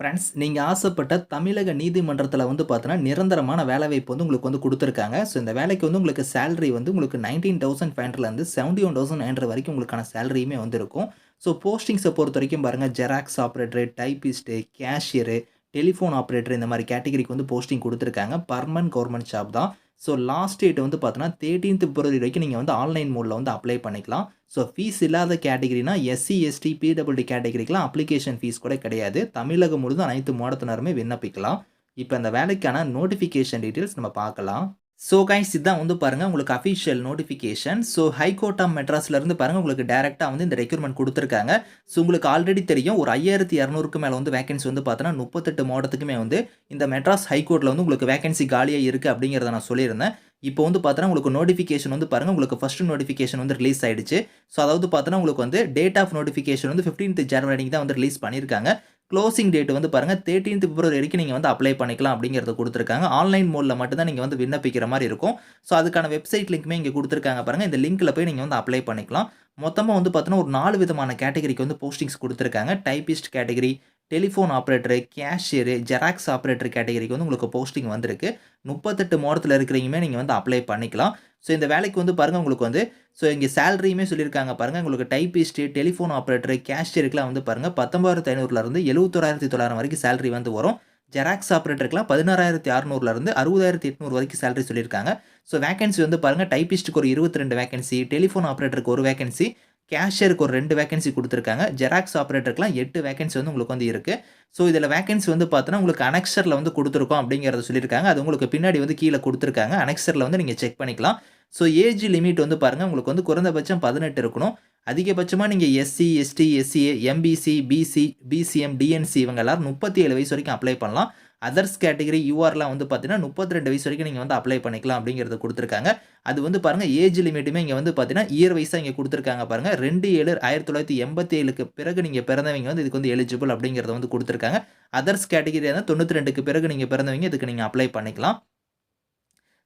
Friends நீங்கள் ஆசைப்பட்ட தமிழக நீதிமன்றத்தில் வந்து பார்த்தோன்னா நிரந்தரமான வேலைவாய்ப்பு வந்து உங்களுக்கு வந்து கொடுத்துருக்காங்க. ஸோ இந்த வேலைக்கு வந்து உங்களுக்கு சேலரி வந்து உங்களுக்கு நைன்டீன் தௌசண்ட் ஃபைவ் ஹண்ட்ரட்லேருந்து செவன்டி ஒன் தௌசண்ட் ஹண்ட்ரட் வரைக்கும் உங்களுக்கான சேலரியுமே வந்துருக்கும். ஸோ போஸ்டிங்ஸை பொறுத்த வரைக்கும் பாருங்கள் xerox operator typist cashier telephone operator இந்த மாதிரி கேட்டகரிக்கு வந்து போஸ்டிங் கொடுத்துருக்காங்க. பர்மனன்ட் கவர்மெண்ட் ஜாப் தான். ஸோ லாஸ்ட் டேட் வந்து பார்த்தோன்னா தேர்ட்டீன்த் பிப்ரவரி வரைக்கும் நீங்கள் வந்து ஆன்லைன் மோடில் வந்து அப்ளை பண்ணிக்கலாம். ஸோ ஃபீஸ் இல்லாத கேட்டகரினா S C S T P W D கேட்டகரிக்கெலாம் application fees கூட கிடையாது. தமிழகம் முழுதும் அனைத்து மாவட்டத்தினருமே விண்ணப்பிக்கலாம். இப்போ அந்த வேலைக்கான நோட்டிஃபிகேஷன் டீட்டெயில்ஸ் நம்ம பார்க்கலாம். ஸோ கைஸ் இதுதான் வந்து பாருங்கள் உங்களுக்கு official notification so high court of மெட்ராஸ்லேருந்து பாருங்கள் உங்களுக்கு டேரெக்டாக வந்து இந்த ரெக்யூர்மெண்ட் கொடுத்துருக்காங்க. ஸோ உங்களுக்கு ஆல்ரெடி தெரியும் ஒரு ஐயாயிரத்தி இரநூறுக்கு மேலே வந்து வேகன்சி வந்து பார்த்தோன்னா முப்பத்தெட்டு மாவட்டத்துக்குமே வந்து இந்த மெட்ராஸ் ஹைகோர்ட்டில் வந்து உங்களுக்கு வேகன்சி காலியாக இருக்குது அப்படிங்கிறத நான் சொல்லியிருந்தேன். இப்போ வந்து பார்த்தோன்னா உங்களுக்கு நோட்டிஃபிகேஷன் வந்து பாருங்கள் உங்களுக்கு ஃபஸ்ட்டு நோட்டிஃபிகேஷன் வந்து ரிலீஸ் ஆயிடுச்சு. ஸோ அதாவது பார்த்தோன்னா உங்களுக்கு வந்து டேட் ஆஃப் நோட்டிஃபிகேஷன் வந்து ஃபிஃப்டீன்த் ஜனவரிக்கு தான் வந்து ரிலீஸ் பண்ணியிருக்காங்க. க்ளோசிங் டேட் வந்து பாருங்கள் தேர்ட்டீன்த் பிப்ரவரி வரைக்கும் நீங்கள் வந்து அப்ளை பண்ணிக்கலாம் அப்படிங்கிறத கொடுத்துருக்காங்க. ஆன்லைன் மோடில் மட்டும்தான் நீங்கள் வந்து விண்ணப்பிக்கிற மாதிரி இருக்கும். ஸோ அதுக்கான வெப்சைட் லிங்க்குமே இங்கே கொடுத்துருக்காங்க பாருங்கள் இந்த லிங்க்கில் போய் நீங்கள் வந்து அப்ளை பண்ணிக்கலாம். மொத்தமாக வந்து பார்த்தோன்னா ஒரு நாலு விதமான கேட்டகரிக்கு வந்து போஸ்டிங்ஸ் கொடுத்துருக்காங்க. Typist category telephone operator cashier xerox operator கேட்டகரிக்கு வந்து உங்களுக்கு போஸ்டிங் வந்திருக்கு. முப்பத்தெட்டு மாவட்டத்தில் இருக்கிறீங்கமே நீங்கள் வந்து அப்ளை பண்ணிக்கலாம். ஸோ இந்த வேலைக்கு வந்து பாருங்கள் உங்களுக்கு வந்து ஸோ இங்கே சேலரியுமே சொல்லியிருக்காங்க பாருங்கள் உங்களுக்கு டைப்பிஸ்ட்டு டெலிஃபோன் ஆப்ரேட்டர் கேஷியருக்குலாம் வந்து பாருங்கள் பத்தொம்பதாயிரத்து ஐநூறுலேருந்து எழுபத்தோராயிரத்தி தொள்ளாயிரம் வரைக்கும் சேலரி வந்து வரும். ஜெராக்ஸ் ஆப்ரேட்டருக்குலாம் பதினாறாயிரத்தி அறுநூறுலேருந்து அறுபதாயிரத்தி எட்நூறு வரைக்கும் சேலரி சொல்லியிருக்காங்க. ஸோ வேகன்சி வந்து பாருங்கள் டைப்பிஸ்ட்டுக்கு ஒரு இருபத்தி ரெண்டு வேகன்சி டெலிஃபோன் ஆப்ரேட்டருக்கு ஒரு வேகன்சி கேஷியருக்கு ஒரு ரெண்டு வேகன்சி கொடுத்துருக்காங்க. ஜெராக்ஸ் ஆப்ரேட்டருக்குலாம் எட்டு வேகன்சி வந்து உங்களுக்கு வந்து இருக்குது ஸோ இதில் வேகன்சி வந்து பார்த்தோன்னா உங்களுக்கு அனெக்சரில் வந்து கொடுத்துருக்கோம் அப்படிங்கிறத சொல்லியிருக்காங்க. அது உங்களுக்கு பின்னாடி வந்து கீழே கொடுத்துருக்காங்க. அனெக்சரில் வந்து நீங்கள் செக் பண்ணிக்கலாம். ஸோ ஏஜ் லிமிட் வந்து பாருங்கள் உங்களுக்கு வந்து குறைந்தபட்சம் பதினெட்டு இருக்கணும். அதிகபட்சமாக நீங்கள் S C S T S C A M B C B C B C M D N C இவங்க எல்லாரும் முப்பத்தி ஏழு வயசு வரைக்கும் அப்ளை பண்ணலாம். அதர்ஸ் கேட்டகரி யூஆர்லாம் வந்து பார்த்தீங்கன்னா முப்பத்தி ரெண்டு வயசு வரைக்கும் நீங்கள் வந்து அப்ளை பண்ணிக்கலாம் அப்படிங்கிறத கொடுத்துருக்காங்க. அது வந்து பாருங்கள் ஏஜ் லிமிட்டுமே இங்கே வந்து பார்த்தீங்கன்னா இயர் வைஸாக இங்கே கொடுத்துருக்காங்க பாருங்கள் ரெண்டு ஏழு ஆயிரத்தி தொள்ளாயிரத்தி எண்பத்தி ஏழுக்கு பிறகு நீங்கள் பிறந்தவங்க வந்து இதுக்கு வந்து எலிஜிபிள் அப்படிங்கிறத வந்து கொடுத்துருக்காங்க. அதர்ஸ் கேட்டகரி இருந்தால் தொண்ணூற்றி ரெண்டுக்கு பிறகு நீங்கள் பிறந்தவங்க இதுக்கு நீங்கள் அப்ளை பண்ணிக்கலாம்.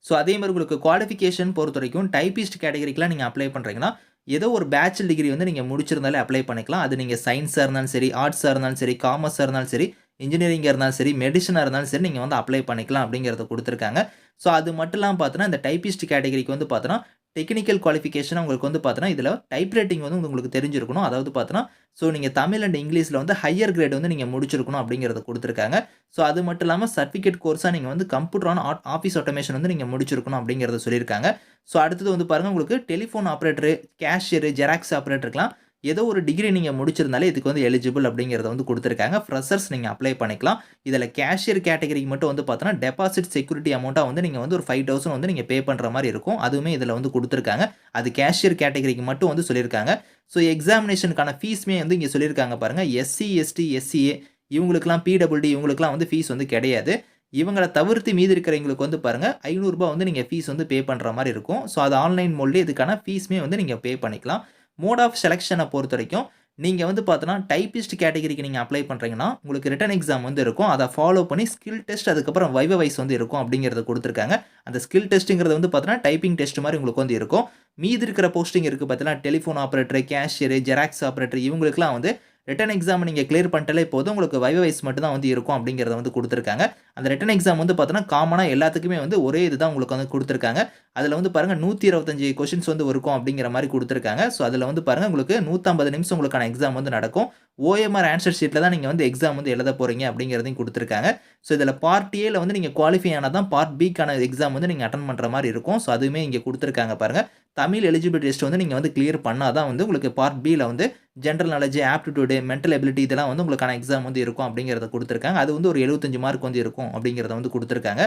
ஸோ அதே மாதிரி உங்களுக்கு குவாலிஃபிகேஷன் பொறுத்த வரைக்கும் டைப்பிஸ்ட் கேட்டகரிக்கெலாம் நீங்கள் அப்ளை பண்ணுறீங்கன்னா ஏதோ ஒரு பேச்சுலர் டிகிரி வந்து நீங்கள் முடிச்சிருந்தாலே அப்ளை பண்ணிக்கலாம். அது நீங்கள் சயின்ஸாக இருந்தாலும் சரி ஆர்ட்ஸாக இருந்தாலும் சரி காமர்ஸாக இருந்தாலும் சரி இன்ஜினியரிங்காக இருந்தாலும் சரி மெடிசனாக இருந்தாலும் சரி நீங்கள் வந்து அப்ளை பண்ணிக்கலாம் அப்படிங்கிறத கொடுத்துருக்காங்க. ஸோ அது மட்டும் இல்லாமல் பார்த்தோன்னா இந்த டைப்பிஸ்ட் கேட்டகரிக்கு வந்து பார்த்தோன்னா டெக்னிக்கல் குவாலிஃபிகேஷன் உங்களுக்கு வந்து பார்த்தோன்னா இதில் டைப் ரைட்டிங் வந்து உங்களுக்கு தெரிஞ்சிருக்கணும். அதாவது பார்த்தோன்னா ஸோ நீங்கள் தமிழ் அண்ட் இங்கிலீஷில் வந்து ஹையர் கிரேட் வந்து நீங்கள் முடிச்சிருக்கணும் அப்படிங்கிறத கொடுத்துருக்காங்க. ஸோ அது மட்டும் இல்லாமல் சர்டிஃபிகேட் கோர்ஸாக நீங்கள் வந்து கம்ப்யூட்டர் ஆன் ஆஃபீஸ் ஆட்டோமேஷன் வந்து நீங்கள் முடிச்சிருக்கணும் அப்படிங்கிறத சொல்லியிருக்காங்க. ஸோ அடுத்தது வந்து பாருங்கள் உங்களுக்கு டெலிஃபோன் ஆப்ரேட்டரு கேஷியரு ஜெராக்ஸ் ஆப்ரேட்டருக்கெலாம் ஏதோ ஒரு டிகிரி நீங்கள் முடிச்சிருந்தாலே இதுக்கு வந்து எலிஜிபிள் அப்படிங்கிறத வந்து கொடுத்துருக்காங்க. ஃப்ரெஷர்ஸ் நீங்கள் அப்ளை பண்ணிக்கலாம். இதில் கேஷியர் கேட்டகரிக்கு மட்டும் வந்து பார்த்தோன்னா டெபாசிட் செக்யூரிட்டி அமௌண்ட்டாக வந்து நீங்கள் வந்து ஒரு ஃபைவ் தௌசண்ட் வந்து நீங்கள் பே பண்ணுற மாதிரி இருக்கும். அதுவுமே இதில் வந்து கொடுத்துருக்காங்க. அது கேஷியர் கேட்டகரிக்கு மட்டும் வந்து சொல்லியிருக்காங்க. ஸோ எக்ஸாமினேஷனுக்கான ஃபீஸுமே வந்து இங்கே சொல்லியிருக்காங்க பாருங்கள் எஸ்சி எஸ்டி எஸ்சிஏ இவங்களுக்குலாம் பிடபிள்டி இவங்களுக்குலாம் வந்து ஃபீஸ் வந்து கிடையாது. இவங்களை தவிர்த்து மீதி இருக்கிறவங்களுக்கு வந்து பாருங்கள் ஐநூறுரூபா வந்து நீங்கள் ஃபீஸ் வந்து பே பண்ணுற மாதிரி இருக்கும். ஸோ அது ஆன்லைன் மோட்லேயே இதுக்கான ஃபீஸுமே வந்து நீங்கள் பே பண்ணிக்கலாம். மோட் ஆஃப் செலெக்ஷனை பொறுத்த வரைக்கும் நீங்கள் வந்து பார்த்தோன்னா டைப்பிஸ்ட் கேட்டகரிக்கு நீங்கள் அப்ளை பண்ணுறீங்கன்னா உங்களுக்கு ரிட்டன் எக்ஸாம் வந்து இருக்கும். அதை ஃபாலோ பண்ணி ஸ்கில் டெஸ்ட் அதுக்கப்புறம் வைவ வைஸ் வந்து இருக்கும் அப்படிங்கிறத கொடுத்துருக்காங்க. அந்த ஸ்கில் டெஸ்ட்டுங்கிறது வந்து பார்த்தோன்னா டைப்பிங் டெஸ்ட் மாதிரி உங்களுக்கு வந்து இருக்கும். மீதி இருக்கிற போஸ்டிங் இருக்குது பார்த்தீங்கன்னா telephone operator cashier xerox operator இவங்களுக்குலாம் வந்து ரிட்டன் எக்ஸாம் நீங்கள் கிளியர் பண்ணிட்டாலே போதும். உங்களுக்கு வைவ வைஸ் மட்டும் தான் வந்து இருக்கும் அப்படிங்கிறத வந்து கொடுத்துருக்காங்க. அந்த ரிட்டன் எக்ஸாம் வந்து பார்த்தோன்னா காமனாக எல்லாத்துக்குமே வந்து ஒரே இது தான் உங்களுக்கு வந்து கொடுத்துருக்காங்க. அதில் வந்து பாருங்கள் நூற்றி இருபத்தஞ்சி கொஷின்ஸ் வந்து இருக்கும் அப்படிங்கிற மாதிரி கொடுத்துருக்காங்க. ஸோ அதில் வந்து பாருங்கள் உங்களுக்கு நூற்றம்பது நிமிஷம் உங்களுக்கான எக்ஸாம் வந்து நடக்கும். ஓஎம்ஆர் ஆன்சர் ஷீட்டில் தான் நீங்கள் வந்து எக்ஸாம் வந்து எழுத போகிறீங்க அப்படிங்கிறதையும் கொடுத்துருக்காங்க. ஸோ இதில் பார்ட் ஏல வந்து நீங்கள் குவாலிஃபை ஆனால் தான் பார்ட் பிக்கான எக்ஸாம் வந்து நீங்கள் அட்டன் பண்ணுற மாதிரி இருக்கும். ஸோ அதுவுமே இங்கே கொடுத்துருக்காங்க பாருங்கள் தமிழ் எலிஜிபிலிட்டி டெஸ்ட் வந்து நீங்கள் வந்து கிளியர் பண்ணால் தான் வந்து உங்களுக்கு பார்ட் பியில் வந்து general knowledge aptitude mental ability இதெல்லாம் வந்து உங்களுக்கான எக்ஸாம் வந்து இருக்கும் அப்படிங்கிறத கொடுத்துருக்காங்க. அது வந்து ஒரு எழுபத்தஞ்சு மார்க் வந்து இருக்கும் அப்படிங்கிறத வந்து கொடுத்துருக்காங்க.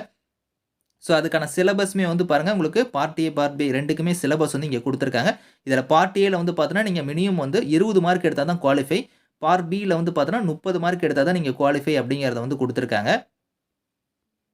ஸோ அதுக்கான சிலபஸ்மே வந்து பாருங்கள் உங்களுக்கு பார்ட் ஏ பார்ட் பி ரெண்டுக்குமே சிலபஸ் வந்து இங்கே கொடுத்துருக்காங்க. இதில் பார்ட் ஏல வந்து பார்த்தோன்னா நீங்கள் மினிமம் வந்து இருபது மார்க் எடுத்தால் தான் குவாலிஃபை பார்ட் பியில் வந்து பார்த்தோன்னா முப்பது மார்க் எடுத்தால் தான் நீங்கள் குவாலிஃபை அப்படிங்கிறத வந்து கொடுத்துருக்காங்க.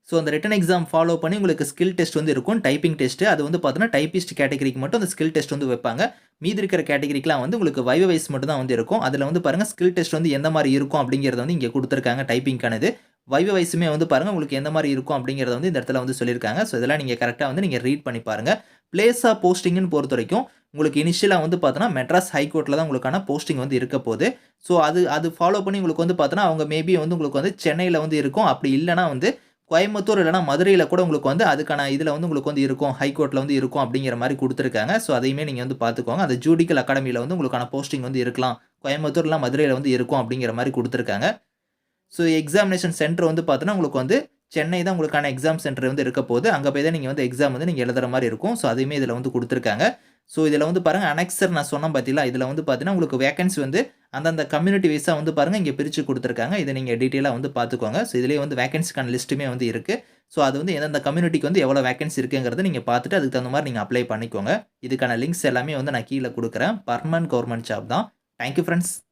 ஸோ அந்த ரிட்டன் எக்ஸாம் ஃபாலோ பண்ணி உங்களுக்கு ஸ்கில் டெஸ்ட் வந்து இருக்கும். டைப்பிங் டெஸ்ட்டு அது வந்து பார்த்தோன்னா டைப்பிஸ்ட் கேட்டகரிக்கு மட்டும் அந்த ஸ்கில் டெஸ்ட் வந்து வைப்பாங்க. மீதி இருக்கிற கேட்டகரிக்கெலாம் வந்து உங்களுக்கு வைவ வைஸ் மட்டும் தான் வந்து இருக்கும். அதில் வந்து பாருங்கள் ஸ்கில் டெஸ்ட் வந்து எந்த மாதிரி இருக்கும் அப்படிங்கிறத வந்து இங்கே கொடுத்துருக்காங்க டைப்பிங்கானது வைவ வயசுமே வந்து பாருங்கள் உங்களுக்கு எந்த மாதிரி இருக்கும் அப்படிங்கிறத வந்து இந்த இடத்துல வந்து சொல்லியிருக்காங்க. ஸோ இதெல்லாம் நீங்கள் கரெக்டாக வந்து நீங்கள் ரீட் பண்ணி பாருங்கள் பிளேஸ் ஆஃப் போஸ்டிங்னு பொறுத்த வரைக்கும் உங்களுக்கு இனிஷியலாக வந்து பார்த்தோன்னா, மெட்ராஸ் ஹைகோர்ட்டில் தான் உங்களுக்கான போஸ்டிங் வந்து இருக்க போகுது. ஸோ அது அது ஃபாலோ பண்ணி உங்களுக்கு வந்து பார்த்தோன்னா, அவங்க மேபி வந்து உங்களுக்கு வந்து சென்னையில் வந்து இருக்கும். அப்படி இல்லைனா வந்து கோயம்புத்தூர் இல்லைனா மதுரையில் கூட உங்களுக்கு வந்து அதுக்கான இதில் வந்து உங்களுக்கு வந்து இருக்கும். ஹைகோர்ட்டில் வந்து இருக்கும் அப்படிங்கிற மாதிரி கொடுத்துருக்காங்க ஸோ அதையுமே நீங்கள் வந்து பார்த்துக்கோங்க. அந்த ஜூடிக்கல் அகாடமியில் வந்து உங்களுக்கான போஸ்டிங் வந்து இருக்கலாம். கோயம்புத்தூர்லாம் மதுரையில் வந்து இருக்கும் அப்படிங்கிற மாதிரி கொடுத்துருக்காங்க ஸோ எக்ஸாமினேஷன் சென்டர் வந்து பார்த்தோன்னா, உங்களுக்கு வந்து சென்னை தான் உங்களுக்கான எக்ஸாம் சென்டர் வந்து இருக்க போது. அங்கே போய் தான் நீங்கள் வந்து எக்ஸாம் வந்து நீங்கள் எழுதுகிற மாதிரி இருக்கும். ஸோ அதையுமே இதில் வந்து கொடுத்துருக்காங்க ஸோ இதில் வந்து பாருங்கள் அனெக்ஸர் நான் சொன்னேன் பார்த்தீங்களா, இதில் வந்து பார்த்தீங்கன்னா, உங்களுக்கு வேகன்சி வந்து அந்தந்த கம்யூனிட்டி வைஸாக வந்து பாருங்கள் இங்கே பிரித்து கொடுத்துருக்காங்க இதை நீங்கள் டீட்டெயிலாக வந்து பார்த்துக்கோங்க. ஸோ இதுலேயே வந்து வேக்கன்ஸிக்கான லிஸ்ட்டுமே வந்து இருக்குது ஸோ அது வந்து எந்தெந்த கம்யூனிட்டிக்கு வந்து எவ்வளோ வேக்கன்சி இருக்குங்கிறத நீங்கள் பார்த்துட்டு அதுக்கு தகுந்த மாதிரி நீங்கள் அப்ளை பண்ணிக்கோங்க. இதுக்கான லிங்க்ஸ் எல்லாமே வந்து நான் கீழே கொடுக்குறேன் பர்மன் கவர்மெண்ட் ஜாப் தான். Thank you